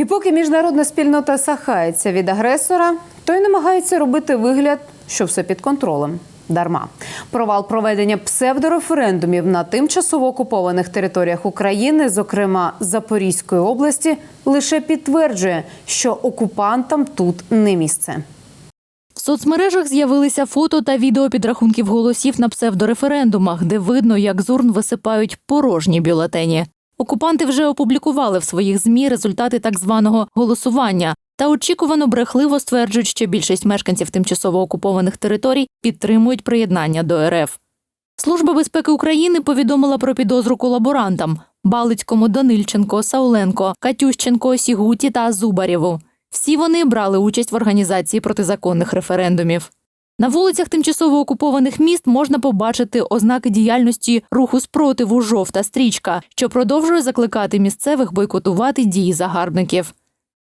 І поки міжнародна спільнота сахається від агресора, той намагається робити вигляд, що все під контролем. Дарма провал проведення псевдореферендумів на тимчасово окупованих територіях України, зокрема Запорізької області, лише підтверджує, що окупантам тут не місце. В соцмережах з'явилися фото та відео підрахунків голосів на псевдореферендумах, де видно, як з урн висипають порожні бюлетені. Окупанти вже опублікували в своїх змі результати так званого голосування та очікувано брехливо стверджують, що більшість мешканців тимчасово окупованих територій підтримують приєднання до РФ. Служба безпеки України повідомила про підозру колаборантам Балицькому, Данильченко, Сауленко, Катющенко, Сігуті та Зубарєву. Всі вони брали участь в організації протизаконних референдумів. На вулицях тимчасово окупованих міст можна побачити ознаки діяльності руху спротиву жовта стрічка, що продовжує закликати місцевих бойкотувати дії загарбників.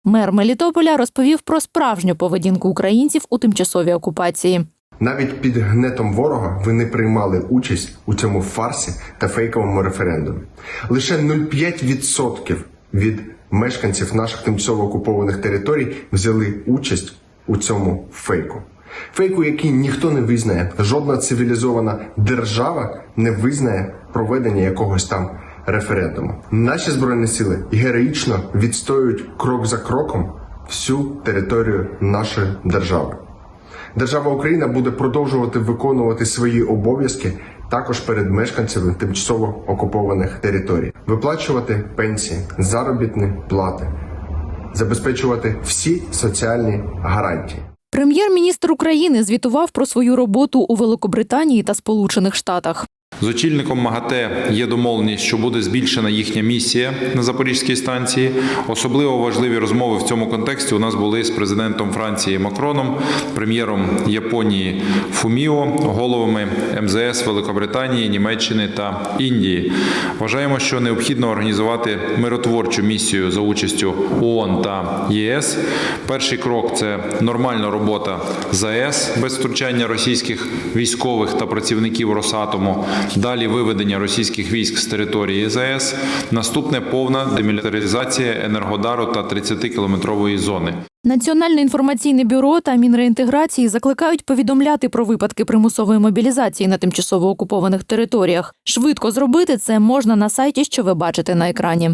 Мер Мелітополя розповів про справжню поведінку українців у тимчасовій окупації. Навіть під гнетом ворога ви не приймали участь у цьому фарсі та фейковому референдумі. Лише 0,5% від мешканців наших тимчасово окупованих територій взяли участь у цьому фейку. Фейку, який ніхто не визнає, жодна цивілізована держава не визнає проведення якогось там референдуму. Наші збройні сили героїчно відстоюють крок за кроком всю територію нашої держави. Держава Україна буде продовжувати виконувати свої обов'язки також перед мешканцями тимчасово окупованих територій, виплачувати пенсії, заробітні плати, забезпечувати всі соціальні гарантії. Прем'єр-міністр України звітував про свою роботу у Великобританії та Сполучених Штатах. З очільником МАГАТЕ є домовленість, що буде збільшена їхня місія на Запорізькій станції. Особливо важливі розмови в цьому контексті у нас були з президентом Франції Макроном, прем'єром Японії Фуміо, головами МЗС Великобританії, Німеччини та Індії. Вважаємо, що необхідно організувати миротворчу місію за участю ООН та ЄС. Перший крок це нормальна робота ЗАЕС без втручання російських військових та працівників Росатому. Далі виведення російських військ з території ЗАЕС. Наступне повна демілітаризація Енергодару та 30-кілометрової зони. Національне інформаційне бюро та Мінреінтеграції закликають повідомляти про випадки примусової мобілізації на тимчасово окупованих територіях. Швидко зробити це можна на сайті, що ви бачите на екрані.